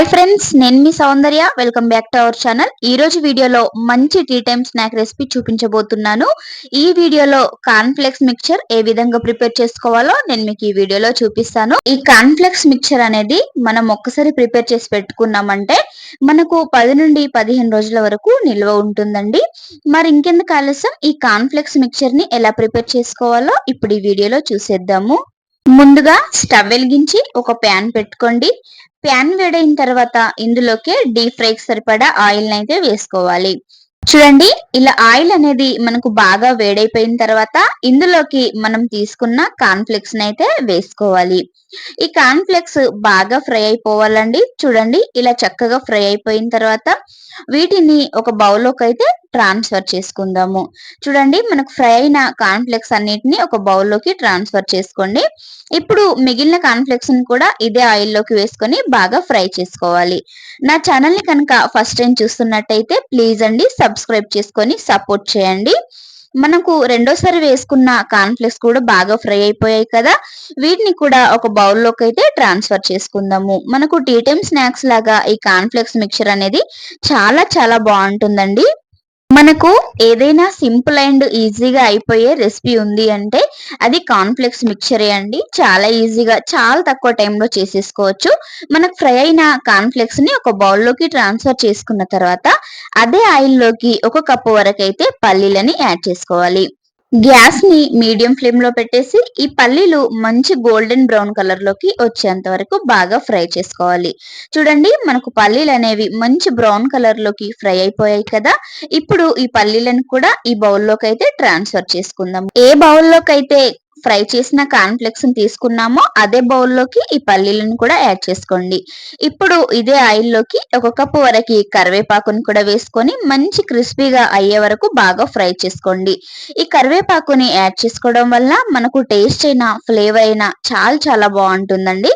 Hi friends నేను మీ Soundarya. Welcome back to our channel ఈ రోజు వీడియోలో మంచి టీ టైమ్ స్నాక్ రెసిపీ చూపించబోతున్నాను. ఈ వీడియోలో కాన్ఫ్లెక్స్ మిక్చర్ ఏ విధంగా ప్రిపేర్ చేసుకోవాలో నేను మీకు ఈ వీడియోలో చూపిస్తాను. ఈ కాన్ఫ్లెక్స్ మిక్చర్ అనేది మనం ఒక్కసారి ప్రిపేర్ చేసి పెట్టుకున్నామంటే మనకు పది నుండి పదిహేను రోజుల వరకు నిల్వ ఉంటుందండి. మరి ఇంకెందుకు ఆలస్యం? ఈ కాన్ఫ్లెక్స్ మిక్చర్ని ఎలా ప్రిపేర్ చేసుకోవాలో ఇప్పుడు ఈ వీడియోలో చూసేద్దాము. ముందుగా స్టవ్ వెలిగించి ఒక ప్యాన్ పెట్టుకోండి. ప్యాన్ వేడైన తర్వాత ఇందులోకి డీప్ ఫ్రైకి సరిపడా ఆయిల్ అయితే వేసుకోవాలి. చూడండి ఇలా ఆయిల్ అనేది మనకు బాగా వేడైపోయిన తర్వాత ఇందులోకి మనం తీసుకున్న కాన్ఫ్లెక్స్ అయితే వేసుకోవాలి. ఈ కాన్ఫ్లెక్స్ బాగా ఫ్రై అయిపోవాలండి. చూడండి ఇలా చక్కగా ఫ్రై అయిపోయిన తర్వాత వీటిని ఒక బౌల్లోకి అయితే ట్రాన్స్ఫర్ చేసుకుందాము. చూడండి మనకు ఫ్రై అయిన కాన్ఫ్లెక్స్ అన్నిటిని ఒక బౌల్లోకి ట్రాన్స్ఫర్ చేసుకోండి. ఇప్పుడు మిగిలిన కాన్ఫ్లెక్స్ కూడా ఇదే ఆయిల్లోకి వేసుకొని బాగా ఫ్రై చేసుకోవాలి. నా ఛానల్ని కనుక ఫస్ట్ టైం చూస్తున్నట్టయితే ప్లీజ్ అండి సబ్స్క్రైబ్ చేసుకొని సపోర్ట్ చేయండి. మనకు రెండోసారి వేసుకున్న కాన్ఫ్లెక్స్ కూడా బాగా ఫ్రై అయిపోయాయి కదా. వీటిని కూడా ఒక బౌల్లోకి అయితే ట్రాన్స్ఫర్ చేసుకుందాము. మనకు టీ టైమ్ స్నాక్స్ లాగా ఈ కాన్ఫ్లెక్స్ మిక్చర్ అనేది చాలా చాలా బాగుంటుందండి. మనకు ఏదైనా సింపుల్ అండ్ ఈజీగా అయిపోయే రెసిపీ ఉంది అంటే అది కాన్ఫ్లెక్స్ మిక్చరే అండి. చాలా ఈజీగా చాలా తక్కువ టైంలో చేసేసుకోవచ్చు. మనకు ఫ్రై అయిన కాన్ఫ్లెక్స్ని ఒక బౌల్లోకి ట్రాన్స్ఫర్ చేసుకున్న తర్వాత అదే ఆయిల్లోకి ఒక కప్పు వరకు అయితే పల్లీలని యాడ్ చేసుకోవాలి. గ్యాస్ని మీడియం ఫ్లేమ్లో పెట్టేసి ఈ పల్లీలు మంచి గోల్డెన్ బ్రౌన్ కలర్లోకి వచ్చేంత వరకు బాగా ఫ్రై చేసుకోవాలి. చూడండి మనకు పల్లీలు అనేవి మంచి బ్రౌన్ కలర్లోకి ఫ్రై అయిపోయాయి కదా. ఇప్పుడు ఈ పల్లీలను కూడా ఈ బౌల్లోకి అయితే ట్రాన్స్ఫర్ చేసుకుందాం. ఏ బౌల్లోకి అయితే ఫ్రై చేసిన కాన్ఫ్లెక్స్ తీసుకున్నామో అదే బౌల్లోకి ఈ పల్లీలను కూడా యాడ్ చేసుకోండి. ఇప్పుడు ఇదే ఆయిల్లోకి ఒక కప్పు వరకు కరివేపాకుని కూడా వేసుకొని మంచి క్రిస్పీగా అయ్యే వరకు బాగా ఫ్రై చేసుకోండి. ఈ కరివేపాకుని యాడ్ చేసుకోవడం వల్ల మనకు టేస్ట్ అయినా ఫ్లేవర్ అయినా చాలా చాలా బాగుంటుందండి.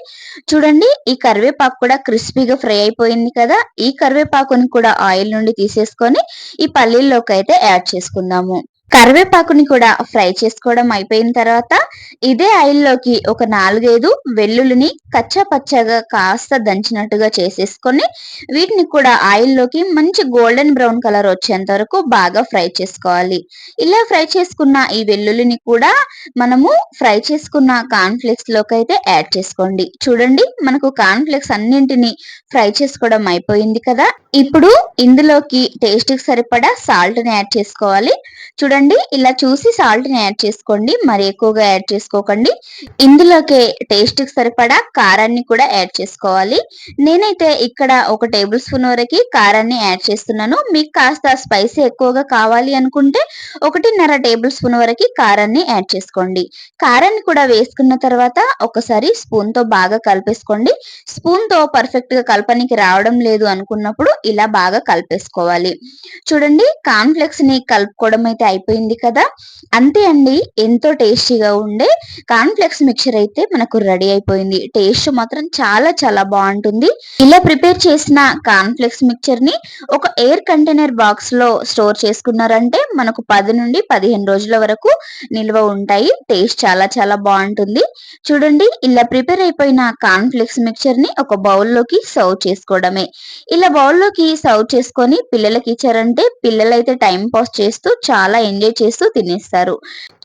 చూడండి ఈ కరివేపాకు కూడా క్రిస్పీగా ఫ్రై అయిపోయింది కదా ఈ కరివేపాకుని కూడా ఆయిల్ నుండి తీసేసుకొని ఈ పల్లీల్లోకి అయితే యాడ్ చేసుకుందాము. కరివేపాకుని కూడా ఫ్రై చేసుకోవడం అయిపోయిన తర్వాత ఇదే ఆయిల్లోకి ఒక నాలుగైదు వెల్లుల్లిని కచ్చా పచ్చగా కాస్త దంచినట్టుగా చేసేసుకొని వీటిని కూడా ఆయిల్లోకి మంచి గోల్డెన్ బ్రౌన్ కలర్ వచ్చేంత వరకు బాగా ఫ్రై చేసుకోవాలి. ఇలా ఫ్రై చేసుకున్న ఈ వెల్లుల్లిని కూడా మనము ఫ్రై చేసుకున్న కాన్ఫ్లెక్స్లోకి అయితే యాడ్ చేసుకోండి. చూడండి మనకు కాన్ఫ్లెక్స్ అన్నింటిని ఫ్రై చేసుకోవడం అయిపోయింది కదా. ఇప్పుడు ఇందులోకి టేస్ట్కి సరిపడా సాల్ట్ని యాడ్ చేసుకోవాలి. చూడండి ఇలా చూసి సాల్ట్ని యాడ్ చేసుకోండి. మరి ఎక్కువగా యాడ్ చేసుకోకండి. ఇందులోకి టేస్ట్కి సరిపడా కారాన్ని కూడా యాడ్ చేసుకోవాలి. నేనైతే ఇక్కడ ఒక టేబుల్ స్పూన్ వరకు కారాన్ని యాడ్ చేస్తున్నాను. మీకు కాస్త స్పైసీ ఎక్కువగా కావాలి అనుకుంటే ఒకటిన్నర టేబుల్ స్పూన్ వరకు కారాన్ని యాడ్ చేసుకోండి. కారాన్ని కూడా వేసుకున్న తర్వాత ఒకసారి స్పూన్తో బాగా కలిపేసుకోండి. స్పూన్తో పర్ఫెక్ట్గా కలపనికి రావడం లేదు అనుకున్నప్పుడు ఇలా బాగా కలిపేసుకోవాలి. చూడండి కాన్ఫ్లెక్స్ని కలుపుకోవడం అయితే అయిపోయింది కదా? అంతే అండి. ఎంతో టేస్టీగా ఉండే కాన్ఫ్లెక్స్ మిక్చర్ అయితే మనకు రెడీ అయిపోయింది. టేస్ట్ మాత్రం చాలా చాలా బాగుంటుంది. ఇలా ప్రిపేర్ చేసిన కాన్ఫ్లెక్స్ మిక్చర్ని ఒక ఎయిర్ కంటైనర్ బాక్స్లో స్టోర్ చేసుకున్నారంటే మనకు పది నుండి పదిహేను రోజుల వరకు నిల్వ ఉంటాయి. టేస్ట్ చాలా చాలా బాగుంటుంది. చూడండి ఇలా ప్రిపేర్ అయిపోయిన కాన్ఫ్లెక్స్ మిక్చర్ని ఒక బౌల్లోకి సర్వ్ చేసుకోవడమే. ఇలా బౌల్లోకి సర్వ్ చేసుకొని పిల్లలకి ఇచ్చారంటే పిల్లలైతే టైం పాస్ చేస్తూ చాలా ఎంజాయ్ చేస్తూ తినేస్తారు.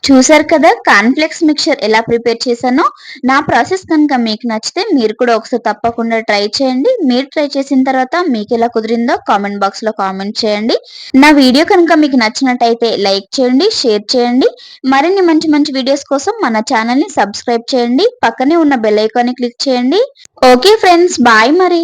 చూసారు కదా కాన్ఫ్లెక్స్ మిక్చర్ ఎలా ప్రిపేర్ చేశానో? నా ప్రాసెస్ కనుక మీకు నచ్చితే మీరు కూడా ఒకసారి తప్పకుండా ట్రై చేయండి. మీరు ట్రై చేసిన తర్వాత మీకు ఎలా కుదిరిందో కామెంట్ బాక్స్లో కామెంట్ చేయండి. నా వీడియో కనుక మీకు నచ్చినట్టయితే లైక్ చేయండి షేర్ చేయండి. మరిన్ని మంచి మంచి వీడియోస్ కోసం మన ఛానల్ని సబ్స్క్రైబ్ చేయండి. పక్కనే ఉన్న బెల్ ఐకాన్ని క్లిక్ చేయండి. ఓకే ఫ్రెండ్స్ బాయ్ మరి.